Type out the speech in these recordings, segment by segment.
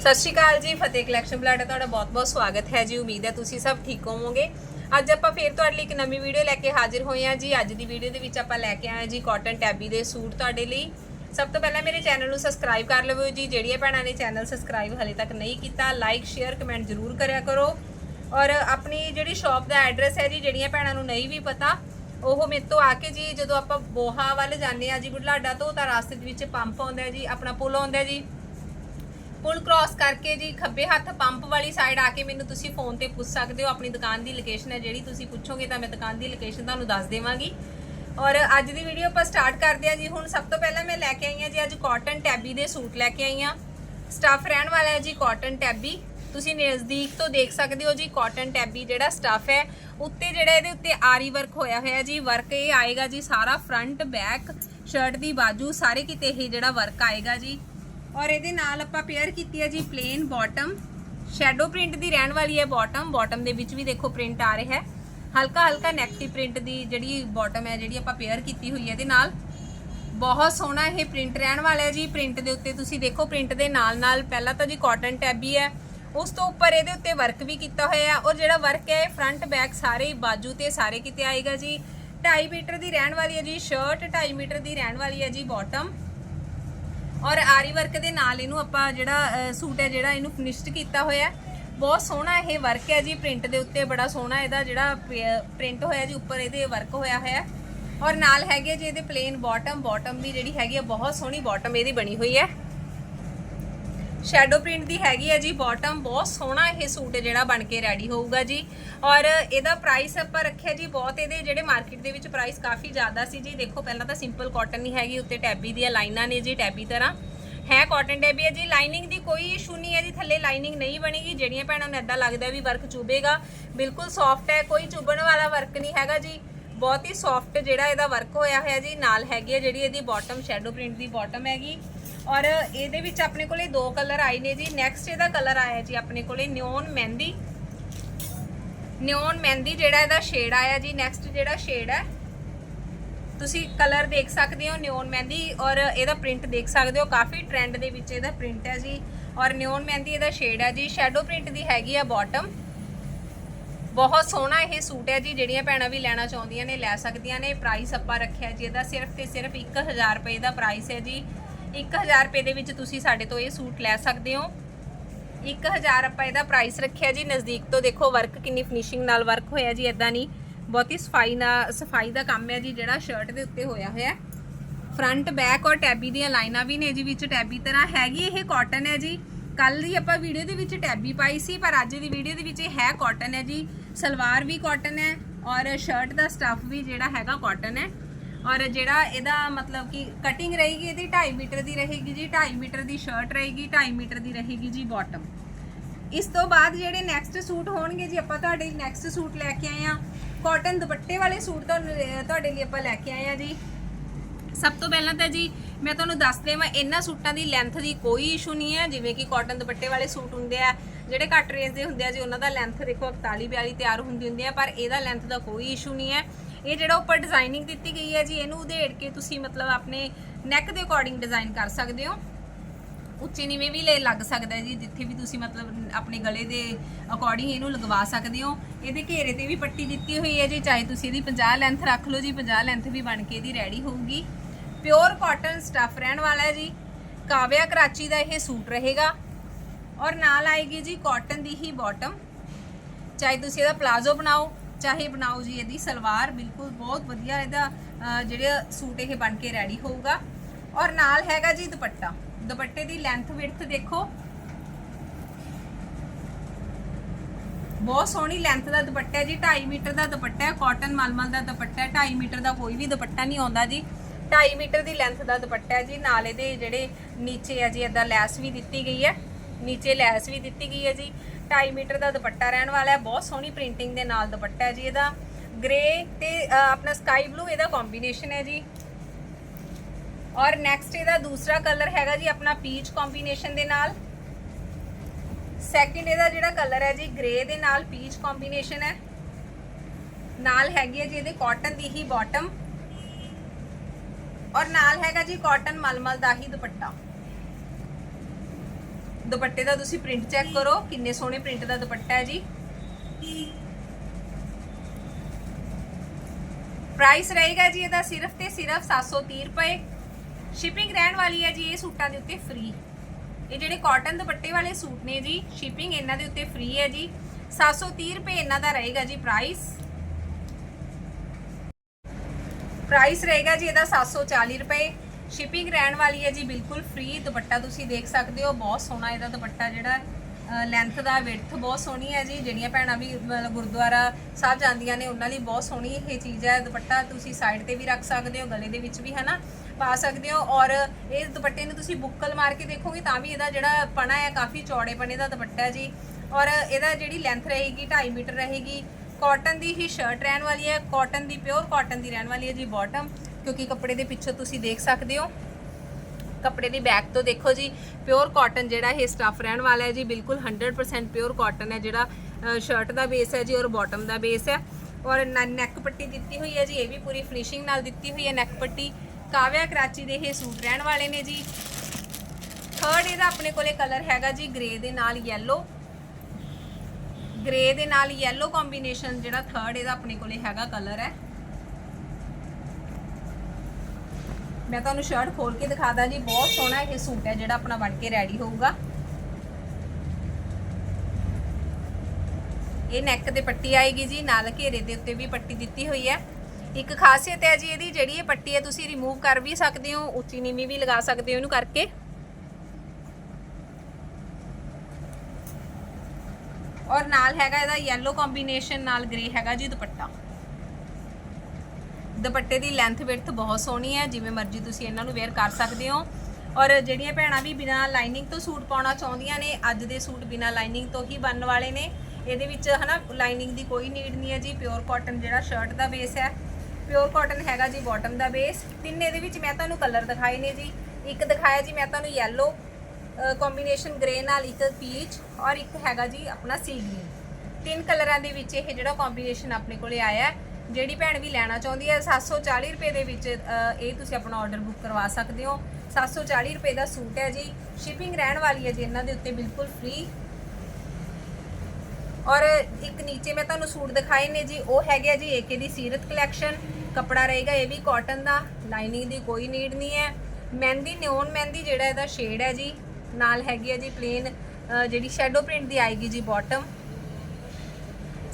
ਸਤਿ ਸ਼੍ਰੀ ਅਕਾਲ ਜੀ, ਫਤਿਹ ਕਲੈਕਸ਼ਨ ਬਲਾਡਾ, ਤੁਹਾਡਾ ਬਹੁਤ-ਬਹੁਤ ਸਵਾਗਤ ਹੈ ਜੀ। ਉਮੀਦ ਹੈ ਤੁਸੀਂ ਸਭ ਠੀਕ ਹੋਵੋਗੇ। ਅੱਜ ਆਪਾਂ ਫੇਰ ਤੁਹਾਡੇ ਲਈ ਇੱਕ ਨਵੀਂ ਵੀਡੀਓ ਲੈ ਕੇ ਹਾਜ਼ਰ ਹੋਏ ਹਾਂ ਜੀ। ਅੱਜ ਦੀ ਵੀਡੀਓ ਦੇ ਵਿੱਚ ਆਪਾਂ ਲੈ ਕੇ ਆਏ ਜੀ ਕਾਟਨ ਟੈਬੀ ਦੇ ਸੂਟ ਤੁਹਾਡੇ ਲਈ। ਸਭ ਤੋਂ ਪਹਿਲਾਂ ਮੇਰੇ ਚੈਨਲ ਨੂੰ ਸਬਸਕ੍ਰਾਈਬ ਕਰ ਲਵੋ ਜੀ। ਜਿਹੜੀਆਂ ਭੈਣਾਂ ਨੇ ਚੈਨਲ ਸਬਸਕ੍ਰਾਈਬ ਹਲੇ ਤੱਕ ਨਹੀਂ ਕੀਤਾ ਲਾਈਕ ਸ਼ੇਅਰ ਕਮੈਂਟ ਜ਼ਰੂਰ ਕਰਿਆ ਕਰੋ। ਔਰ ਆਪਣੀ ਜਿਹੜੀ ਸ਼ਾਪ ਦਾ ਐਡਰੈਸ ਹੈ ਜੀ, ਜਿਹੜੀਆਂ ਭੈਣਾਂ ਨੂੰ ਨਹੀਂ ਵੀ ਪਤਾ, ਉਹ ਮੇਰੇ ਤੋਂ ਆ ਕੇ ਜੀ, ਜਦੋਂ ਆਪਾਂ ਬੋਹਾ ਵੱਲ ਜਾਂਦੇ ਆ ਜੀ ਬੁਢਲਾਡਾ ਤੋਂ, ਤਾਂ ਰਾਸਤੇ ਦੇ ਵਿੱਚ ਪੰਪ ਆਉਂਦਾ ਜੀ, ਆਪਣਾ ਪੁਲ ਆਉਂਦਾ ਜੀ। ਪੁਲ ਕ੍ਰਾਸ ਕਰਕੇ ਜੀ, ਖੱਬੇ ਹੱਥ ਪੰਪ ਵਾਲੀ ਸਾਈਡ ਆ ਕੇ ਮੈਨੂੰ ਤੁਸੀਂ ਫੋਨ ਤੇ ਪੁੱਛ ਸਕਦੇ ਹੋ। ਆਪਣੀ ਦੁਕਾਨ ਦੀ ਲੋਕੇਸ਼ਨ ਹੈ ਜਿਹੜੀ ਤੁਸੀਂ ਪੁੱਛੋਗੇ ਤਾਂ ਮੈਂ ਦੁਕਾਨ ਦੀ ਲੋਕੇਸ਼ਨ ਤੁਹਾਨੂੰ ਦੱਸ ਦੇਵਾਂਗੀ। ਔਰ ਅੱਜ ਦੀ ਵੀਡੀਓ ਆਪਾਂ ਸਟਾਰਟ ਕਰਦੇ ਹਾਂ ਜੀ। ਹੁਣ ਸਭ ਤੋਂ ਪਹਿਲਾਂ ਮੈਂ ਲੈ ਕੇ ਆਈ ਹਾਂ ਜੀ ਅੱਜ ਕਾਟਨ ਟੈਬੀ ਦੇ ਸੂਟ ਲੈ ਕੇ ਆਈ ਹਾਂ। ਸਟਫ ਰਹਿਣ ਵਾਲਾ ਹੈ ਜੀ ਕਾਟਨ ਟੈਬੀ ਤੁਸੀਂ ਨਜ਼ਦੀਕ ਤੋਂ ਦੇਖ ਸਕਦੇ ਹੋ ਜੀ ਕਾਟਨ ਟੈਬੀ ਜਿਹੜਾ ਸਟਫ ਹੈ। ਉੱਤੇ ਜਿਹੜਾ ਇਹਦੇ ਉੱਤੇ ਆਰੀ ਵਰਕ ਹੋਇਆ ਹੋਇਆ ਜੀ। ਵਰਕ ਇਹ ਆਏਗਾ ਜੀ ਸਾਰਾ ਫਰੰਟ ਬੈਕ ਸ਼ਰਟ ਦੀ ਬਾਜੂ, ਸਾਰੇ ਕਿਤੇ ਇਹ ਜਿਹੜਾ ਵਰਕ ਆਏਗਾ ਜੀ। ਔਰ ਇਹਦੇ ਨਾਲ ਆਪਾਂ ਪੇਅਰ ਕੀਤੀ ਹੈ ਜੀ ਪਲੇਨ ਬਾਟਮ ਸ਼ੈਡੋ ਪ੍ਰਿੰਟ ਦੀ ਰਹਿਣ ਵਾਲੀ ਹੈ ਬਾਟਮ ਬਾਟਮ ਦੇ ਵਿੱਚ ਵੀ ਦੇਖੋ ਪ੍ਰਿੰਟ ਆ ਰਿਹਾ ਹੈ। ਹਲਕਾ ਹਲਕਾ ਨੈਕਟੀ ਪ੍ਰਿੰਟ ਦੀ ਜਿਹੜੀ ਬਾਟਮ ਹੈ, ਜਿਹੜੀ ਆਪਾਂ ਪੇਅਰ ਕੀਤੀ ਹੋਈ ਹੈ ਇਹਦੇ ਨਾਲ। ਬਹੁਤ ਸੋਹਣਾ ਇਹ ਪ੍ਰਿੰਟ ਰਹਿਣ ਵਾਲਾ ਹੈ ਜੀ। ਪ੍ਰਿੰਟ ਦੇ ਉੱਤੇ ਤੁਸੀਂ ਦੇਖੋ ਪ੍ਰਿੰਟ ਦੇ ਨਾਲ ਨਾਲ ਪਹਿਲਾਂ ਤਾਂ ਜੀ ਕਾਟਨ ਟੈਬੀ ਹੈ। ਉਸ ਤੋਂ ਉੱਪਰ ਇਹਦੇ ਉੱਤੇ ਵਰਕ ਵੀ ਕੀਤਾ ਹੋਇਆ ਹੈ। ਔਰ ਜਿਹੜਾ ਵਰਕ ਹੈ ਫਰੰਟ ਬੈਕ ਸਾਰੇ ਬਾਜੂ ਤੇ ਸਾਰੇ ਕਿਤੇ ਆਏਗਾ ਜੀ। 2.5 ਮੀਟਰ ਦੀ ਰਹਿਣ ਵਾਲੀ ਹੈ ਜੀ। ਸ਼ਰਟ 2.5 ਮੀਟਰ ਦੀ ਰਹਿਣ ਵਾਲੀ ਹੈ ਜੀ ਬਾਟਮ ਔਰ ਆਰੀ ਵਰਕ ਦੇ ਨਾਲ ਇਹਨੂੰ ਆਪਾਂ ਜਿਹੜਾ ਸੂਟ ਹੈ ਜਿਹੜਾ ਇਹਨੂੰ ਫਿਨਿਸ਼ਡ ਕੀਤਾ ਹੋਇਆ ਬਹੁਤ ਸੋਹਣਾ ਇਹ ਵਰਕ ਹੈ ਜੀ ਪ੍ਰਿੰਟ ਦੇ ਉੱਤੇ ਬੜਾ ਸੋਹਣਾ ਇਹਦਾ ਜਿਹੜਾ ਪ੍ਰਿੰਟ ਹੋਇਆ ਜੀ, ਉੱਪਰ ਇਹਦੇ ਵਰਕ ਹੋਇਆ ਹੋਇਆ ਔਰ ਨਾਲ ਹੈਗੇ ਜੀ ਇਹਦੇ ਪਲੇਨ ਬਾਟਮ ਬਾਟਮ ਵੀ ਜਿਹੜੀ ਹੈਗੀ ਆ, ਬਹੁਤ ਸੋਹਣੀ ਬਾਟਮ ਇਹਦੀ ਬਣੀ ਹੋਈ ਹੈ। ਸ਼ੈਡੋ ਪ੍ਰਿੰਟ ਦੀ ਹੈਗੀ ਹੈ ਜੀ ਬਾਟਮ ਬਹੁਤ ਸੋਹਣਾ ਇਹ ਸੂਟ ਜਿਹੜਾ ਬਣ ਕੇ ਰੈਡੀ ਹੋਊਗਾ ਜੀ। ਔਰ ਇਹਦਾ ਪ੍ਰਾਈਸ ਆਪਾਂ ਰੱਖਿਆ ਜੀ, ਬਹੁਤ ਇਹਦੇ ਜਿਹੜੇ ਮਾਰਕੀਟ ਦੇ ਵਿੱਚ ਪ੍ਰਾਈਸ ਕਾਫੀ ਜ਼ਿਆਦਾ ਸੀ ਜੀ। ਦੇਖੋ, ਪਹਿਲਾਂ ਤਾਂ ਸਿੰਪਲ ਕਾਟਨ ਨਹੀਂ ਹੈਗੀ, ਉੱਤੇ ਟੈਬੀ ਦੀਆਂ ਲਾਈਨਾਂ ਨੇ ਜੀ ਟੈਬੀ ਤਰ੍ਹਾਂ। ਹੈ ਕਾਟਨ ਟੈਬੀ ਹੈ ਜੀ ਲਾਈਨਿੰਗ ਦੀ ਕੋਈ ਇਸ਼ੂ ਨਹੀਂ ਹੈ ਜੀ, ਥੱਲੇ ਲਾਈਨਿੰਗ ਨਹੀਂ ਬਣੇਗੀ। ਜਿਹੜੀਆਂ ਭੈਣਾਂ ਨੂੰ ਇਦਾਂ ਲੱਗਦਾ ਵੀ ਵਰਕ ਚੁਭੇਗਾ ਬਿਲਕੁਲ ਸੌਫਟ ਹੈ, ਕੋਈ ਚੁਭਣ ਵਾਲਾ ਵਰਕ ਨਹੀਂ ਹੈਗਾ ਜੀ। ਬਹੁਤ ਹੀ ਸੌਫਟ ਜਿਹੜਾ ਇਹਦਾ ਵਰਕ ਹੋਇਆ ਹੋਇਆ ਜੀ, ਨਾਲ ਹੈਗੀ ਹੈ ਜਿਹੜੀ ਇਹਦੀ ਬਾਟਮ ਸ਼ੈਡੋ ਪ੍ਰਿੰਟ ਦੀ ਬਾਟਮ ਹੈਗੀ। ਔਰ ਇਹਦੇ ਵਿੱਚ ਆਪਣੇ ਕੋਲੇ ਦੋ ਕਲਰ ਆਏ ਨੇ ਜੀ। ਨੈਕਸਟ ਇਹਦਾ ਕਲਰ ਆਇਆ ਜੀ ਆਪਣੇ ਕੋਲੇ ਨਿਓਨ ਮਹਿੰਦੀ। ਨਿਓਨ ਮਹਿੰਦੀ ਜਿਹੜਾ ਇਹਦਾ ਸ਼ੇਡ ਆਇਆ ਜੀ। ਨੈਕਸਟ ਜਿਹੜਾ ਸ਼ੇਡ ਹੈ, ਤੁਸੀਂ ਕਲਰ ਦੇਖ ਸਕਦੇ ਹੋ ਨਿਓਨ ਮਹਿੰਦੀ। ਔਰ ਇਹਦਾ ਪ੍ਰਿੰਟ ਦੇਖ ਸਕਦੇ ਹੋ, ਕਾਫੀ ਟ੍ਰੈਂਡ ਦੇ ਵਿੱਚ ਇਹਦਾ ਪ੍ਰਿੰਟ ਹੈ ਜੀ। ਔਰ ਨਿਓਨ ਮਹਿੰਦੀ ਇਹਦਾ ਸ਼ੇਡ ਹੈ ਜੀ। ਸ਼ੈਡੋ ਪ੍ਰਿੰਟ ਦੀ ਹੈਗੀ ਆ ਬਾਟਮ ਬਹੁਤ ਸੋਹਣਾ ਇਹ ਸੂਟ ਹੈ ਜੀ, ਜਿਹੜੀਆਂ ਭੈਣਾਂ ਵੀ ਲੈਣਾ ਚਾਹੁੰਦੀਆਂ ਨੇ, ਲੈ ਸਕਦੀਆਂ ਨੇ। ਪ੍ਰਾਈਸ ਆਪਾਂ ਰੱਖਿਆ ਜੀ, ਇਹਦਾ ਸਿਰਫ ਤੇ ਸਿਰਫ 1000 ਰੁਪਏ ਦਾ ਪ੍ਰਾਈਸ ਹੈ ਜੀ। 1000 ਰੁਪਏ ਦੇ ਵਿੱਚ ਤੁਸੀਂ ਸਾਡੇ ਤੋਂ ਇਹ ਸੂਟ ਲੈ ਸਕਦੇ ਹੋ। 1000 ਆਪਾਂ ਇਹਦਾ ਪ੍ਰਾਈਸ ਰੱਖਿਆ ਜੀ, ਨਜ਼ਦੀਕ ਤੋਂ ਦੇਖੋ ਵਰਕ ਕਿੰਨੀ ਫਿਨਿਸ਼ਿੰਗ ਨਾਲ ਵਰਕ ਹੋਇਆ ਜੀ ਇਦਾਂ ਨਹੀਂ। ਬਹੁਤ ਹੀ ਸਫ਼ਾਈ ਨਾਲ, ਸਫ਼ਾਈ ਦਾ ਕੰਮ ਹੈ ਜੀ, ਜਿਹੜਾ ਸ਼ਰਟ ਦੇ ਉੱਤੇ ਹੋਇਆ ਹੋਇਆ ਫਰੰਟ ਬੈਕ ਔਰ ਟੈਬੀ ਦੀਆਂ ਲਾਈਨਾਂ ਵੀ ਨੇ ਜੀ, ਵਿੱਚ ਟੈਬੀ ਤਰ੍ਹਾਂ ਹੈਗੀ ਇਹ ਕਾਟਨ ਹੈ ਜੀ। ਕੱਲ ਦੀ ਆਪਾਂ ਵੀਡੀਓ ਦੇ ਵਿੱਚ ਟੈਬੀ ਪਾਈ ਸੀ, ਪਰ ਅੱਜ ਦੀ ਵੀਡੀਓ ਦੇ ਵਿੱਚ ਇਹ ਹੈ ਕਾਟਨ ਹੈ ਜੀ। ਸਲਵਾਰ ਵੀ ਕਾਟਨ ਹੈ ਔਰ ਸ਼ਰਟ ਦਾ ਸਟਫ ਵੀ ਜਿਹੜਾ ਹੈਗਾ ਕਾਟਨ ਹੈ। ਔਰ ਜਿਹੜਾ ਇਹਦਾ ਮਤਲਬ ਕਿ ਕਟਿੰਗ ਰਹੇਗੀ ਇਹਦੀ 2.5 ਮੀਟਰ ਦੀ ਰਹੇਗੀ ਜੀ 2.5 ਮੀਟਰ ਦੀ ਸ਼ਰਟ ਰਹੇਗੀ 2.5 ਮੀਟਰ ਦੀ ਰਹੇਗੀ ਜੀ ਬਾਟਮ ਇਸ ਤੋਂ ਬਾਅਦ ਜਿਹੜੇ ਨੈਕਸਟ ਸੂਟ ਹੋਣਗੇ ਜੀ, ਆਪਾਂ ਤੁਹਾਡੇ ਲਈ ਨੈਕਸਟ ਸੂਟ ਲੈ ਕੇ ਆਏ ਆ ਕਾਟਨ ਦੁਪੱਟੇ ਵਾਲੇ ਸੂਟ ਤੁਹਾਨੂੰ, ਅਹ ਤੁਹਾਡੇ ਲਈ ਆਪਾਂ ਲੈ ਕੇ ਆਏ ਆ ਜੀ। ਸਭ ਤੋਂ ਪਹਿਲਾਂ ਤਾਂ ਜੀ ਮੈਂ ਤੁਹਾਨੂੰ ਦੱਸ ਦੇਵਾਂ ਇਹਨਾਂ ਸੂਟਾਂ ਦੀ ਲੈਂਥ ਦੀ ਕੋਈ ਇਸ਼ੂ ਨਹੀਂ ਹੈ, ਜਿਵੇਂ ਕਿ ਕਾਟਨ ਦੁਪੱਟੇ ਵਾਲੇ ਸੂਟ ਹੁੰਦੇ ਆ, ਜਿਹੜੇ ਘੱਟ ਰੇਂਜ ਦੇ ਹੁੰਦੇ ਆ, ਜੀ ਉਹਨਾਂ ਦਾ ਲੈਂਥ ਦੇਖੋ 41 42 ਤਿਆਰ ਹੁੰਦੀ ਹੁੰਦੀ ਆ, ਪਰ ਇਹਦਾ ਲੈਂਥ ਦਾ ਕੋਈ ਇਸ਼ੂ ਨਹੀਂ ਹੈ। ਇਹ ਜਿਹੜਾ ਉੱਪਰ ਡਿਜ਼ਾਈਨਿੰਗ ਦਿੱਤੀ ਗਈ ਹੈ ਜੀ, ਇਹਨੂੰ ਉਧੇੜ ਕੇ ਤੁਸੀਂ ਮਤਲਬ ਆਪਣੇ ਨੈਕ ਦੇ ਅਕੋਰਡਿੰਗ ਡਿਜ਼ਾਈਨ ਕਰ ਸਕਦੇ ਹੋ। ਉੱਚੇ ਨੀਵੇਂ ਵੀ ਲੈ ਲੱਗ ਸਕਦਾ ਜੀ, ਜਿੱਥੇ ਵੀ ਤੁਸੀਂ ਮਤਲਬ ਆਪਣੇ ਗਲੇ ਦੇ ਅਕੋਰਡਿੰਗ ਇਹਨੂੰ ਲਗਵਾ ਸਕਦੇ ਹੋ। ਇਹਦੇ ਘੇਰੇ ਤੇ ਵੀ ਪੱਟੀ ਦਿੱਤੀ ਹੋਈ ਹੈ ਜੀ, ਚਾਹੇ ਤੁਸੀਂ ਇਹਦੀ 50 ਲੈਂਥ ਰੱਖ ਲਓ ਜੀ 50 ਲੈਂਥ ਵੀ ਬਣ ਕੇ ਇਹਦੀ ਰੈਡੀ ਹੋਊਗੀ। ਪਿਓਰ ਕਾਟਨ ਸਟਫ ਰਹਿਣ ਵਾਲਾ ਹੈ ਜੀ। ਕਾਵਿਆ ਕਰਾਚੀ ਦਾ ਇਹ ਸੂਟ ਰਹੇਗਾ। ਔਰ ਨਾਲ ਆਏਗੀ ਜੀ ਕਾਟਨ ਦੀ ਹੀ ਬਾਟਮ। ਚਾਹੇ ਤੁਸੀਂ ਇਹਦਾ ਪਲਾਜ਼ੋ ਬਣਾਓ ਚਾਹੇ ਬਣਾਓ ਜੀ ਇਹਦੀ ਸਲਵਾਰ ਬਿਲਕੁਲ ਬਹੁਤ ਵਧੀਆ ਇਹਦਾ ਅਹ, ਜਿਹੜਾ ਸੂਟ ਇਹ ਬਣ ਕੇ ਰੈਡੀ ਹੋਊਗਾ। ਔਰ ਨਾਲ ਹੈਗਾ ਜੀ ਦੁਪੱਟਾ। ਦੁਪੱਟੇ ਦੀ ਲੈਂਥ ਵਿਡਥ ਦੇਖੋ। ਬਹੁਤ ਸੋਹਣੀ ਲੈਂਥ ਦਾ ਦੁਪੱਟਾ ਹੈ ਜੀ। 2.5 ਮੀਟਰ ਦਾ ਦੁਪੱਟਾ ਹੈ। ਕਾਟਨ ਮਲਮਲ ਦਾ ਦੁਪੱਟਾ ਹੈ। 2.5 ਮੀਟਰ ਦਾ ਕੋਈ ਵੀ ਦੁਪੱਟਾ ਨਹੀਂ ਆਉਂਦਾ ਜੀ। 2.5 ਮੀਟਰ ਦੀ ਲੈਂਥ ਦਾ ਦੁਪੱਟਾ ਹੈ ਜੀ। ਨਾਲ ਇਹਦੇ ਜਿਹੜੇ ਨੀਚੇ ਹੈ ਜੀ ਇਦਾਂ ਲੈਸ ਵੀ ਦਿੱਤੀ ਗਈ ਹੈ। ਨੀਚੇ ਲੈਸ ਵੀ ਦਿੱਤੀ ਗਈ ਹੈ ਜੀ। 2.5 ਮੀਟਰ ਦਾ ਦੁਪੱਟਾ ਰਹਿਣ ਵਾਲਾ ਹੈ। ਬਹੁਤ ਸੋਹਣੀ ਪ੍ਰਿੰਟਿੰਗ ਦੇ ਨਾਲ ਦੁਪੱਟਾ ਹੈ ਜੀ ਇਹਦਾ। ਗ੍ਰੇ ਤੇ ਆਪਣਾ ਸਕਾਈ ਬਲੂ ਇਹਦਾ ਕੰਬੀਨੇਸ਼ਨ ਹੈ ਜੀ। ਔਰ ਨੈਕਸਟ ਇਹਦਾ ਦੂਸਰਾ ਕਲਰ ਹੈਗਾ ਜੀ ਆਪਣਾ ਪੀਚ ਕੰਬੀਨੇਸ਼ਨ ਦੇ ਨਾਲ। ਸੈਕਿੰਡ ਇਹਦਾ ਜਿਹੜਾ ਕਲਰ ਹੈ ਜੀ ਗ੍ਰੇ ਦੇ ਨਾਲ ਪੀਚ ਕੰਬੀਨੇਸ਼ਨ ਹੈ। ਨਾਲ ਹੈਗੀ ਹੈ ਜੀ ਇਹਦੇ ਕਾਟਨ ਦੀ ਹੀ ਬਾਟਮ ਔਰ ਨਾਲ ਹੈਗਾ ਜੀ ਕਾਟਨ ਮਲਮਲ ਦਾ ਹੀ ਦੁਪੱਟਾ। ਦੁਪੱਟੇ ਦਾ ਤੁਸੀਂ ਪ੍ਰਿੰਟ ਚੈੱਕ ਕਰੋ, ਕਿੰਨੇ ਸੋਹਣੇ ਪ੍ਰਿੰਟ ਦਾ ਦੁਪੱਟਾ ਹੈ ਜੀ। ਪ੍ਰਾਈਸ ਰਹੇਗਾ ਜੀ ਇਹਦਾ ਸਿਰਫ ਤੇ ਸਿਰਫ 730 ਰੁਪਏ। ਸ਼ਿਪਿੰਗ ਰਹਿਣ ਵਾਲੀ ਹੈ ਜੀ ਇਹ ਸੂਟਾਂ ਦੇ ਉੱਤੇ ਫ੍ਰੀ ਇਹ ਜਿਹੜੇ ਕਾਟਨ ਦੁਪੱਟੇ ਵਾਲੇ ਸੂਟ ਨੇ ਜੀ ਸ਼ਿਪਿੰਗ ਇਹਨਾਂ ਦੇ ਉੱਤੇ ਫ੍ਰੀ ਹੈ ਜੀ। 730 ਰੁਪਏ ਇਹਨਾਂ ਦਾ ਰਹੇਗਾ ਜੀ ਪ੍ਰਾਈਸ ਪ੍ਰਾਈਸ ਰਹੇਗਾ ਜੀ, ਇਹਦਾ 740 ਰੁਪਏ। ਸ਼ਿਪਿੰਗ ਰਹਿਣ ਵਾਲੀ ਹੈ ਜੀ, ਬਿਲਕੁਲ ਫ੍ਰੀ ਦੁਪੱਟਾ ਤੁਸੀਂ ਦੇਖ ਸਕਦੇ ਹੋ, ਬਹੁਤ ਸੋਹਣਾ ਇਹਦਾ ਦੁਪੱਟਾ ਜਿਹੜਾ ਲੈਂਥ ਦਾ ਵਿਡਥ ਬਹੁਤ ਸੋਹਣੀ ਹੈ ਜੀ, ਜਿਹੜੀਆਂ ਭੈਣਾਂ ਵੀ, ਮਤਲਬ ਗੁਰਦੁਆਰਾ ਸਾਹਿਬ ਜਾਂਦੀਆਂ ਨੇ, ਉਹਨਾਂ ਲਈ ਬਹੁਤ ਸੋਹਣੀ ਇਹ ਚੀਜ਼ ਹੈ, ਦੁਪੱਟਾ ਤੁਸੀਂ ਸਾਈਡ ਤੇ ਵੀ ਰੱਖ ਸਕਦੇ ਹੋ, ਗਲੇ ਦੇ ਵਿੱਚ ਵੀ, ਹਨਾ, ਪਾ ਸਕਦੇ ਹੋ, ਔਰ ਇਸ ਦੁਪੱਟੇ ਨੂੰ ਤੁਸੀਂ ਬੁੱਕਲ ਮਾਰ ਕੇ ਦੇਖੋਗੇ, ਤਾਂ ਵੀ ਇਹਦਾ ਜਿਹੜਾ ਪਣਾ ਹੈ, ਕਾਫੀ ਚੌੜੇ ਪਣੇ ਦਾ ਦੁਪੱਟਾ ਹੈ ਜੀ, ਔਰ ਇਹਦਾ ਜਿਹੜੀ ਲੈਂਥ ਰਹੇਗੀ 2.5 ਮੀਟਰ ਰਹੇਗੀ ਕਾਟਨ ਦੀ ਹੀ ਸ਼ਰਟ ਰਹਿਣ ਵਾਲੀ ਹੈ। ਕਾਟਨ ਦੀ ਪਿਓਰ ਕਾਟਨ ਦੀ ਰਹਿਣ ਵਾਲੀ ਹੈ ਜੀ ਬਾਟਮ ਕਿਉਂਕਿ ਕੱਪੜੇ ਦੇ ਪਿੱਛੋਂ ਤੁਸੀਂ ਦੇਖ ਸਕਦੇ ਹੋ। ਕੱਪੜੇ ਦੀ ਬੈਕ ਤੋਂ ਦੇਖੋ ਜੀ ਪਿਓਰ ਕਾਟਨ ਜਿਹੜਾ ਇਹ ਸਟਫ ਰਹਿਣ ਵਾਲਾ ਹੈ ਜੀ, ਬਿਲਕੁਲ 100% ਪਿਓਰ ਕਾਟਨ ਹੈ ਜਿਹੜਾ ਸ਼ਰਟ ਦਾ ਬੇਸ ਹੈ ਜੀ ਔਰ ਬਾਟਮ ਦਾ ਬੇਸ ਹੈ। ਔਰ ਨੈਕ ਪੱਟੀ ਦਿੱਤੀ ਹੋਈ ਹੈ ਜੀ, ਇਹ ਵੀ ਪੂਰੀ ਫਿਨਿਸ਼ਿੰਗ ਨਾਲ ਦਿੱਤੀ ਹੋਈ ਹੈ ਨੈਕ ਪੱਟੀ। ਕਾਵਿਆ ਕਰਾਚੀ ਦੇ ਇਹ ਸੂਟ ਰਹਿਣ ਵਾਲੇ ਨੇ ਜੀ। ਥਰਡ ਇਹਦਾ ਆਪਣੇ ਕੋਲੇ ਕਲਰ ਹੈਗਾ ਜੀ ਗ੍ਰੇ ਦੇ ਨਾਲ ਯੈਲੋ ਗ੍ਰੇ ਦੇ ਨਾਲ ਯੈਲੋ ਕੰਬੀਨੇਸ਼ਨ ਜਿਹੜਾ ਥਰਡ ਇਹਦਾ ਆਪਣੇ ਕੋਲੇ ਹੈਗਾ ਕਲਰ ਹੈ। ਮੈਂ ਤੁਹਾਨੂੰ ਸ਼ਰਟ ਖੋਲ ਕੇ ਦਿਖਾਦਾ ਜੀ, ਬਹੁਤ ਸੋਹਣਾ ਇਹ ਸੂਟ ਹੈ ਜਿਹੜਾ ਆਪਣਾ ਬਣ ਕੇ ਰੈਡੀ ਹੋਊਗਾ। ਇਹ ਨੈਕ ਤੇ ਪੱਟੀ ਆਏਗੀ ਜੀ, ਨਾਲ ਘੇਰੇ ਦੇ ਉੱਤੇ ਵੀ ਪੱਟੀ ਦਿੱਤੀ ਹੋਈ ਹੈ। ਇੱਕ ਖਾਸੀਅਤ ਹੈ ਜੀ ਇਹਦੀ, ਜਿਹੜੀ ਇਹ ਪੱਟੀ ਹੈ ਤੁਸੀਂ ਰਿਮੂਵ ਕਰ ਵੀ ਸਕਦੇ ਹੋ, ਉੱਚੀ ਨੀਵੀਂ ਵੀ ਲਗਾ ਸਕਦੇ ਹੋ ਇਹਨੂੰ ਕਰਕੇ। ਔਰ ਨਾਲ ਹੈਗਾ ਇਹਦਾ yellow ਕੰਬੀਨੇਸ਼ਨ ਨਾਲ ਗ੍ਰੇ ਹੈਗਾ ਜੀ ਦੁਪੱਟਾ। ਦੁਪੱਟੇ ਦੀ ਲੈਂਥ ਵਿਡਥ ਬਹੁਤ ਸੋਹਣੀ ਹੈ, ਜਿਵੇਂ ਮਰਜ਼ੀ ਤੁਸੀਂ ਇਹਨਾਂ ਨੂੰ ਵੇਅਰ ਕਰ ਸਕਦੇ ਹੋ। ਔਰ ਜਿਹੜੀਆਂ ਭੈਣਾਂ ਵੀ ਬਿਨਾ ਲਾਈਨਿੰਗ ਤੋਂ ਸੂਟ ਪਾਉਣਾ ਚਾਹੁੰਦੀਆਂ ਨੇ, ਅੱਜ ਦੇ ਸੂਟ ਬਿਨਾ ਲਾਈਨਿੰਗ ਤੋਂ ਹੀ ਬਣਨ ਵਾਲੇ ਨੇ। ਇਹਦੇ ਵਿੱਚ ਹਨਾ ਲਾਈਨਿੰਗ ਦੀ ਕੋਈ ਨੀਡ ਨਹੀਂ ਹੈ ਜੀ ਪਿਓਰ ਕਾਟਨ ਜਿਹੜਾ ਸ਼ਰਟ ਦਾ ਬੇਸ ਹੈ। ਪਿਓਰ ਕਾਟਨ ਹੈਗਾ ਜੀ ਬਾਟਮ ਦਾ ਬੇਸ ਤਿੰਨ ਇਹਦੇ ਵਿੱਚ ਮੈਂ ਤੁਹਾਨੂੰ ਕਲਰ ਦਿਖਾਏ ਨੇ ਜੀ। ਇੱਕ ਦਿਖਾਇਆ ਜੀ, ਮੈਂ ਤੁਹਾਨੂੰ ਯੈਲੋ ਕੰਬੀਨੇਸ਼ਨ ਗ੍ਰੇ ਨਾਲ ਇੱਕ ਪੀਚ ਔਰ ਇੱਕ ਹੈਗਾ ਜੀ ਆਪਣਾ ਸੀ ਗ੍ਰੀਨ ਤਿੰਨ ਕਲਰਾਂ ਦੇ ਵਿੱਚ ਇਹ ਜਿਹੜਾ ਕੰਬੀਨੇਸ਼ਨ ਆਪਣੇ ਕੋਲੇ ਆਇਆ ਜਿਹੜੀ ਭੈਣ ਵੀ ਲੈਣਾ ਚਾਹੁੰਦੀ ਹੈ 740 ਰੁਪਏ ਦੇ ਵਿੱਚ ਇਹ ਤੁਸੀਂ ਆਪਣਾ ਆਰਡਰ ਬੁੱਕ ਕਰਵਾ ਸਕਦੇ ਹੋ। 740 ਰੁਪਏ ਦਾ ਸੂਟ ਹੈ ਜੀ। ਸ਼ਿਪਿੰਗ ਰਹਿਣ ਵਾਲੀ ਹੈ ਜੀ, ਇਹਨਾਂ ਦੇ ਉੱਤੇ ਬਿਲਕੁਲ ਫ੍ਰੀ ਔਰ ਇੱਕ ਨੀਚੇ ਮੈਂ ਤੁਹਾਨੂੰ ਸੂਟ ਦਿਖਾਏ ਨੇ ਜੀ, ਉਹ ਹੈਗੇ ਆ ਜੀ ਏਕੇ ਦੀ ਸੀਰਤ ਕਲੈਕਸ਼ਨ ਕਪੜਾ ਰਹੇਗਾ ਇਹ ਵੀ ਕਾਟਨ ਦਾ ਲਾਈਨਿੰਗ ਦੀ ਕੋਈ ਨੀਡ ਨਹੀਂ ਹੈ। ਮਹਿੰਦੀ ਨਿਓਨ ਮਹਿੰਦੀ ਜਿਹੜਾ ਇਹਦਾ ਸ਼ੇਡ ਹੈ ਜੀ। ਨਾਲ ਹੈਗੀ ਹੈ ਜੀ ਪਲੇਨ ਜਿਹੜੀ ਸ਼ੈਡੋ ਪ੍ਰਿੰਟ ਦੀ ਆਏਗੀ ਜੀ ਬਾਟਮ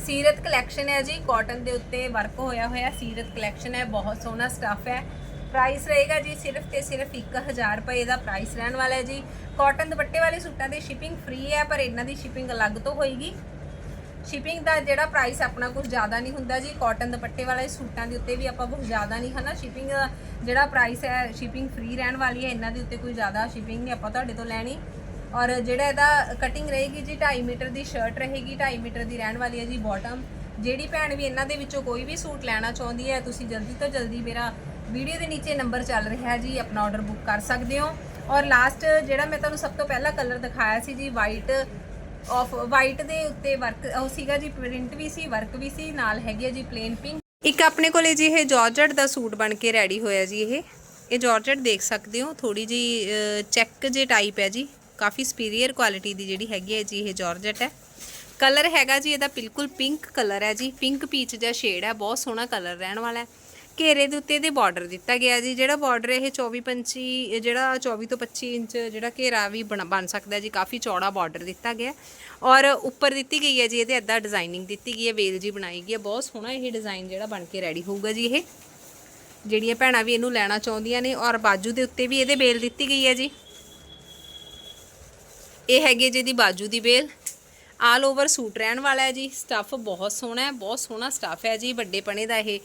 ਸੀਰਤ ਕਲੈਕਸ਼ਨ ਹੈ ਜੀ ਕਾਟਨ ਦੇ ਉੱਤੇ ਵਰਕ ਹੋਇਆ ਹੋਇਆ ਸੀਰਤ ਕਲੈਕਸ਼ਨ ਹੈ, ਬਹੁਤ ਸੋਹਣਾ ਸਟੱਫ ਹੈ। ਪ੍ਰਾਈਸ ਰਹੇਗਾ ਜੀ ਸਿਰਫ ਤੇ ਸਿਰਫ 1000 ਰੁਪਏ ਦਾ ਪ੍ਰਾਈਸ ਰਹਿਣ ਵਾਲਾ ਹੈ ਜੀ। ਕਾਟਨ ਦੁਪੱਟੇ ਵਾਲੇ ਸੂਟਾਂ ਦੀ ਸ਼ਿਪਿੰਗ ਫ੍ਰੀ ਹੈ, ਪਰ ਇਹਨਾਂ ਦੀ ਸ਼ਿਪਿੰਗ ਅਲੱਗ ਤੋਂ ਹੋਏਗੀ। ਸ਼ਿਪਿੰਗ ਦਾ ਜਿਹੜਾ ਪ੍ਰਾਈਸ ਆਪਣਾ ਕੁਝ ਜ਼ਿਆਦਾ ਨਹੀਂ ਹੁੰਦਾ ਜੀ। ਕਾਟਨ ਦੁਪੱਟੇ ਵਾਲੇ ਸੂਟਾਂ ਦੇ ਉੱਤੇ ਵੀ ਆਪਾਂ ਕੁਝ ਜ਼ਿਆਦਾ ਨਹੀਂ, ਹਨਾ? ਸ਼ਿਪਿੰਗ ਜਿਹੜਾ ਪ੍ਰਾਈਸ ਹੈ ਸ਼ਿਪਿੰਗ ਫ੍ਰੀ ਰਹਿਣ ਵਾਲੀ ਹੈ, ਇਹਨਾਂ ਦੇ ਉੱਤੇ ਕੋਈ ਜ਼ਿਆਦਾ ਸ਼ਿਪਿੰਗ ਨਹੀਂ ਆਪਾਂ ਤੁਹਾਡੇ ਤੋਂ ਲੈਣੀ। ਔਰ ਜਿਹੜਾ ਇਹਦਾ ਕਟਿੰਗ ਰਹੇਗੀ ਜੀ 2.5 ਮੀਟਰ ਦੀ ਸ਼ਰਟ ਰਹੇਗੀ 2.5 ਮੀਟਰ ਦੀ ਰਹਿਣ ਵਾਲੀ ਹੈ ਜੀ ਬਾਟਮ ਜਿਹੜੀ ਭੈਣ ਵੀ ਇਹਨਾਂ ਦੇ ਵਿੱਚੋਂ ਕੋਈ ਵੀ ਸੂਟ ਲੈਣਾ ਚਾਹੁੰਦੀ ਹੈ, ਤੁਸੀਂ ਜਲਦੀ ਤੋਂ ਜਲਦੀ ਮੇਰਾ ਵੀਡੀਓ ਦੇ ਨੀਚੇ ਨੰਬਰ ਚੱਲ ਰਿਹਾ ਹੈ ਜੀ, ਆਪਣਾ ਆਰਡਰ ਬੁੱਕ ਕਰ ਸਕਦੇ ਹੋ। ਔਰ ਲਾਸਟ ਜਿਹੜਾ ਮੈਂ ਤੁਹਾਨੂੰ ਸਭ ਤੋਂ ਪਹਿਲਾਂ ਕਲਰ ਦਿਖਾਇਆ ਸੀ ਜੀ ਵਾਈਟ ਆਫ ਵਾਈਟ ਦੇ ਉੱਤੇ ਵਰਕ ਉਹ ਸੀਗਾ ਜੀ ਪ੍ਰਿੰਟ ਵੀ ਸੀ ਵਰਕ ਵੀ ਸੀ, ਨਾਲ ਹੈਗੀ ਹੈ ਜੀ ਪਲੇਨ ਪਿੰਕ ਇੱਕ ਆਪਣੇ ਕੋਲੇ ਜੀ ਇਹ ਜਾਰਜਟ ਦਾ ਸੂਟ ਬਣ ਕੇ ਰੈਡੀ ਹੋਇਆ ਜੀ ਇਹ। ਇਹ ਜਾਰਜਟ ਦੇਖ ਸਕਦੇ ਹੋ ਥੋੜੀ ਜੀ ਚੈੱਕ ਜੇ ਟਾਈਪ ਹੈ ਜੀ। ਕਾਫੀ ਸੁਪੀਰੀਅਰ ਕੁਆਲਿਟੀ ਦੀ ਜਿਹੜੀ ਹੈਗੀ ਹੈ ਜੀ ਇਹ ਜਾਰਜਟ ਹੈ। ਕਲਰ ਹੈਗਾ ਜੀ, ਇਹਦਾ ਬਿਲਕੁਲ ਪਿੰਕ ਕਲਰ ਹੈ ਜੀ। ਪਿੰਕ ਪੀਚ ਜਿਹਾ ਸ਼ੇਡ ਹੈ, ਬਹੁਤ ਸੋਹਣਾ ਕਲਰ ਰਹਿਣ ਵਾਲਾ ਹੈ। ਘੇਰੇ ਦੇ ਉੱਤੇ ਇਹਦੇ ਬਾਰਡਰ ਦਿੱਤਾ ਗਿਆ ਜੀ। ਜਿਹੜਾ ਬਾਰਡਰ ਇਹ 24 25 ਜਿਹੜਾ 24 ਤੋਂ 25 ਇੰਚ ਜਿਹੜਾ ਘੇਰਾ ਵੀ ਬਣ ਬਣ ਸਕਦਾ ਜੀ, ਕਾਫੀ ਚੌੜਾ ਬਾਰਡਰ ਦਿੱਤਾ ਗਿਆ। ਔਰ ਉੱਪਰ ਦਿੱਤੀ ਗਈ ਹੈ ਜੀ, ਇਹਦੇ ਅੱਧਾ ਡਿਜ਼ਾਈਨਿੰਗ ਦਿੱਤੀ ਗਈ ਹੈ, ਵੇਲ ਜੀ ਬਣਾਈ ਗਈ ਹੈ। ਬਹੁਤ ਸੋਹਣਾ ਇਹ ਡਿਜ਼ਾਈਨ ਜਿਹੜਾ ਬਣ ਕੇ ਰੈਡੀ ਹੋਊਗਾ ਜੀ ਇਹ। ਜਿਹੜੀਆਂ ਭੈਣਾਂ ਵੀ ਇਹਨੂੰ ਲੈਣਾ ਚਾਹੁੰਦੀਆਂ ਨੇ, ਔਰ ਬਾਜੂ ਦੇ ਉੱਤੇ ਵੀ ਇਹਦੇ ਬੇਲ ਦਿੱਤੀ ਗਈ ਹੈ ਜੀ। ਇਹ ਹੈਗੀ ਜੀ ਦੀ ਬਾਜੂ ਦੀ ਬੇਲ ਆਲ ਓਵਰ ਸੂਟ ਰਹਿਣ ਵਾਲਾ ਹੈ ਜੀ। ਸਟੱਫ ਬਹੁਤ ਸੋਹਣਾ ਹੈ, ਬਹੁਤ ਸੋਹਣਾ ਸਟੱਫ ਹੈ ਜੀ। ਵੱਡੇ ਪਣੇ ਦਾ ਇਹ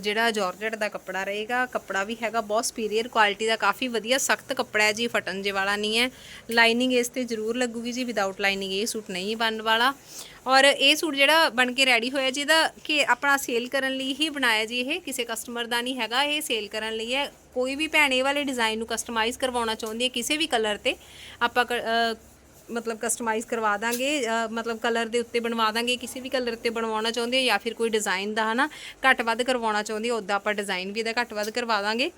ਜਿਹੜਾ ਜਾਰਜਟ ਦਾ ਕੱਪੜਾ ਰਹੇਗਾ, ਕੱਪੜਾ ਵੀ ਹੈਗਾ ਬਹੁਤ ਸੁਪੀਰੀਅਰ ਕੁਆਲਿਟੀ ਦਾ, ਕਾਫੀ ਵਧੀਆ ਸਖਤ ਕੱਪੜਾ ਹੈ ਜੀ ਫਟਣ ਜੇ ਵਾਲਾ ਨਹੀਂ ਹੈ। ਲਾਈਨਿੰਗ ਇਸ ਤੇ ਜ਼ਰੂਰ ਲੱਗੂਗੀ ਜੀ ਵਿਦਆਊਟ ਲਾਈਨਿੰਗ ਇਹ ਸੂਟ ਨਹੀਂ ਬਣਨ ਵਾਲਾ। ਔਰ ਇਹ ਸੂਟ ਜਿਹੜਾ ਬਣ ਕੇ ਰੈਡੀ ਹੋਇਆ ਜੀ, ਇਹਦਾ ਕਿ ਆਪਣਾ ਸੇਲ ਕਰਨ ਲਈ ਹੀ ਬਣਾਇਆ ਜੀ ਇਹ, ਕਿਸੇ ਕਸਟਮਰ ਦਾ ਨਹੀਂ ਹੈਗਾ ਇਹ ਸੇਲ ਕਰਨ ਲਈ ਹੈ। ਕੋਈ ਵੀ ਭੈਣੇ ਵਾਲੇ ਡਿਜ਼ਾਈਨ ਨੂੰ ਕਸਟਮਾਈਜ਼ ਕਰਵਾਉਣਾ ਚਾਹੁੰਦੀ ਹੈ ਕਿਸੇ ਵੀ ਕਲਰ ਤੇ, ਆਪਾਂ ਕ- ਮਤਲਬ ਕਸਟਮਾਈਜ਼ ਕਰਵਾ ਦਾਂਗੇ ਮਤਲਬ ਕਲਰ ਦੇ ਉੱਤੇ ਬਣਵਾ ਦਾਂਗੇ, ਕਿਸੇ ਵੀ ਕਲਰ ਤੇ ਬਣਵਾਉਣਾ ਚਾਹੁੰਦੇ ਹੋ ਜਾਂ ਫਿਰ ਕੋਈ ਡਿਜ਼ਾਈਨ ਦਾ, ਹਨਾ? ਘੱਟ ਵੱਧ ਕਰਵਾਉਣਾ ਚਾਹੁੰਦੇ ਹੋ ਉਦਾਂ ਆਪਾਂ ਡਿਜ਼ਾਈਨ ਵੀ ਇਹਦਾ ਘੱਟ ਵੱਧ ਕਰਵਾ ਦਾਂਗੇ।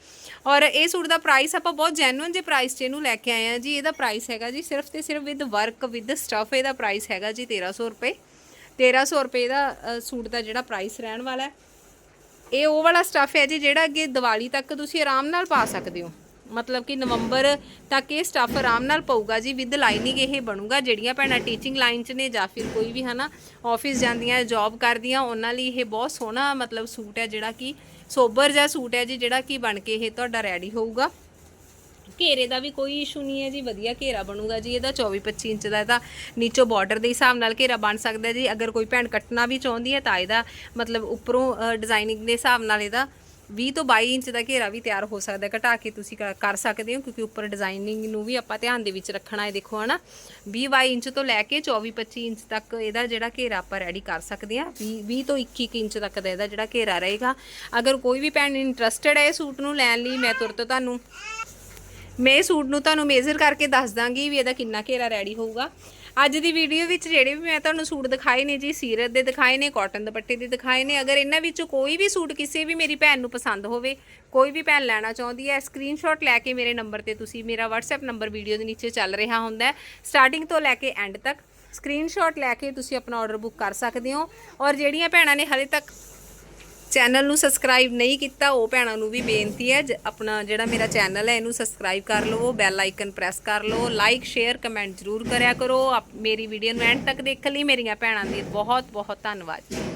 ਔਰ ਇਹ ਸੂਟ ਦਾ ਪ੍ਰਾਈਸ ਆਪਾਂ ਬਹੁਤ ਜੈਨੂਇਨ ਜੇ ਪ੍ਰਾਈਸ 'ਚ ਇਹਨੂੰ ਲੈ ਕੇ ਆਏ ਆ ਜੀ। ਇਹਦਾ ਪ੍ਰਾਈਸ ਹੈਗਾ ਜੀ ਸਿਰਫ ਤੇ ਸਿਰਫ ਵਿਦ ਵਰਕ ਵਿਦ ਸਟਫ ਇਹਦਾ ਪ੍ਰਾਈਸ ਹੈਗਾ ਜੀ 1300 ਰੁਪਏ। 1300 ਰੁਪਏ ਦਾ ਸੂਟ ਦਾ ਜਿਹੜਾ ਪ੍ਰਾਈਸ ਰਹਿਣ ਵਾਲਾ ਹੈ। ਇਹ ਉਹ ਵਾਲਾ ਸਟਫ ਹੈ ਜੀ ਜਿਹੜਾ ਅੱਗੇ ਦੀਵਾਲੀ ਤੱਕ ਤੁਸੀਂ ਆਰਾਮ ਨਾਲ ਪਾ ਸਕਦੇ ਹੋ। ਮਤਲਬ ਕਿ ਨਵੰਬਰ ਤੱਕ ਇਹ ਸਟਫ ਆਰਾਮ ਨਾਲ ਪਊਗਾ ਜੀ ਵਿਦ ਲਾਈਨਿੰਗ ਇਹ ਬਣੂਗਾ, ਜਿਹੜੀਆਂ ਭੈਣਾਂ ਟੀਚਿੰਗ ਲਾਈਨ 'ਚ ਨੇ ਜਾਂ ਫਿਰ ਕੋਈ ਵੀ ਹਨਾ ਆਫਿਸ ਜਾਂਦੀਆਂ ਜੌਬ ਕਰਦੀਆਂ, ਉਹਨਾਂ ਲਈ ਇਹ ਬਹੁਤ ਸੋਹਣਾ ਮਤਲਬ ਸੂਟ ਹੈ ਜਿਹੜਾ ਕਿ ਸੋਬਰ ਜਿਹਾ ਸੂਟ ਹੈ ਜੀ, ਜਿਹੜਾ ਕਿ ਬਣ ਕੇ ਇਹ ਤੁਹਾਡਾ ਰੈਡੀ ਹੋਊਗਾ। ਘੇਰੇ ਦਾ ਵੀ ਕੋਈ ਇਸ਼ੂ ਨਹੀਂ ਹੈ ਜੀ, ਵਧੀਆ ਘੇਰਾ ਬਣੂਗਾ ਜੀ, ਇਹਦਾ 24 25 ਇੰਚ ਦਾ, ਇਹਦਾ ਨੀਚੋਂ ਬਾਰਡਰ ਦੇ ਹਿਸਾਬ ਨਾਲ ਘੇਰਾ ਬਣ ਸਕਦਾ ਜੀ, ਅਗਰ ਕੋਈ ਭੈਣ ਕੱਟਣਾ ਵੀ ਚਾਹੁੰਦੀ ਹੈ ਤਾਂ ਇਹਦਾ ਮਤਲਬ ਉੱਪਰੋਂ ਡਿਜ਼ਾਈਨਿੰਗ ਦੇ ਹਿਸਾਬ ਨਾਲ ਇਹਦਾ 20 ਤੋਂ 22 ਇੰਚ ਦਾ ਘੇਰਾ ਵੀ ਤਿਆਰ ਹੋ ਸਕਦਾ ਘਟਾ ਕੇ ਤੁਸੀਂ ਕਰ- ਕਰ ਸਕਦੇ ਹੋ, ਕਿਉਂਕਿ ਉੱਪਰ ਡਿਜ਼ਾਈਨਿੰਗ ਨੂੰ ਵੀ ਆਪਾਂ ਧਿਆਨ ਦੇ ਵਿੱਚ ਰੱਖਣਾ ਹੈ, ਦੇਖੋ ਹਨਾ। 20 22 ਇੰਚ ਤੋਂ ਲੈ ਕੇ 24 25 ਇੰਚ ਤੱਕ ਇਹਦਾ ਜਿਹੜਾ ਘੇਰਾ ਆਪਾਂ ਰੈਡੀ ਕਰ ਸਕਦੇ ਹਾਂ। 20 20 ਤੋਂ 21 ਇੰਚ ਤੱਕ ਦਾ ਇਹਦਾ ਜਿਹੜਾ ਘੇਰਾ ਰਹੇਗਾ। ਅਗਰ ਕੋਈ ਵੀ ਭੈਣ ਇੰਟਰਸਟਿਡ ਹੈ ਇਹ ਸੂਟ ਨੂੰ ਲੈਣ ਲਈ, ਮੈਂ ਤੁਰਤ ਤੁਹਾਨੂੰ, ਮੈਂ ਇਹ ਸੂਟ ਨੂੰ ਤੁਹਾਨੂੰ ਮੇਜ਼ਰ ਕਰਕੇ ਦੱਸ ਦਾਂਗੀ ਵੀ ਇਹਦਾ ਕਿੰਨਾ ਘੇਰਾ ਰੈਡੀ ਹੋਊਗਾ। ਅੱਜ ਦੀ ਵੀਡੀਓ ਵਿੱਚ ਜਿਹੜੇ ਵੀ ਮੈਂ ਤੁਹਾਨੂੰ ਸੂਟ ਦਿਖਾਏ ਨੇ ਜੀ, ਸੀਰਤ ਦੇ ਦਿਖਾਏ ਨੇ ਕਾਟਨ ਦੁਪੱਟੇ ਦੇ ਦਿਖਾਏ ਨੇ, ਅਗਰ ਇਹਨਾਂ ਵਿੱਚੋਂ ਕੋਈ ਵੀ ਸੂਟ ਕਿਸੇ ਵੀ ਮੇਰੀ ਭੈਣ ਨੂੰ ਪਸੰਦ ਹੋਵੇ, ਕੋਈ ਵੀ ਭੈਣ ਲੈਣਾ ਚਾਹੁੰਦੀ ਹੈ ਸਕਰੀਨਸ਼ਾਟ ਲੈ ਕੇ ਮੇਰੇ ਨੰਬਰ ਤੇ ਤੁਸੀਂ ਮੇਰਾ WhatsApp ਨੰਬਰ ਵੀਡੀਓ ਦੇ ਨੀਚੇ ਚੱਲ ਰਿਹਾ ਹੁੰਦਾ ਹੈ। ਸਟਾਰਟਿੰਗ ਤੋਂ ਲੈ ਕੇ ਐਂਡ ਤੱਕ ਸਕਰੀਨਸ਼ਾਟ ਲੈ ਕੇ ਤੁਸੀਂ ਆਪਣਾ ਆਰਡਰ ਬੁੱਕ ਕਰ ਸਕਦੇ ਹੋ। ਔਰ ਜਿਹੜੀਆਂ ਭੈਣਾਂ ਨੇ ਹਲੇ ਤੱਕ ਚੈਨਲ ਨੂੰ ਸਬਸਕ੍ਰਾਈਬ ਨਹੀਂ ਕੀਤਾ, ਉਹ ਭੈਣਾਂ ਨੂੰ ਵੀ ਬੇਨਤੀ ਹੈ, ਜ- ਆਪਣਾ ਜਿਹੜਾ ਮੇਰਾ ਚੈਨਲ ਹੈ, ਇਹਨੂੰ ਸਬਸਕ੍ਰਾਈਬ ਕਰ ਲਵੋ, ਬੈਲ ਆਈਕਨ ਪ੍ਰੈਸ ਕਰ ਲਵੋ, ਲਾਈਕ, ਸ਼ੇਅਰ, ਕਮੈਂਟ ਜ਼ਰੂਰ ਕਰਿਆ ਕਰੋ। ਆਪ- ਮੇਰੀ ਵੀਡੀਓ ਨੂੰ ਐਂਡ ਤੱਕ ਦੇਖਣ ਲਈ। ਮੇਰੀਆਂ ਭੈਣਾਂ ਦੀ ਬਹੁਤ ਬਹੁਤ ਧੰਨਵਾਦ।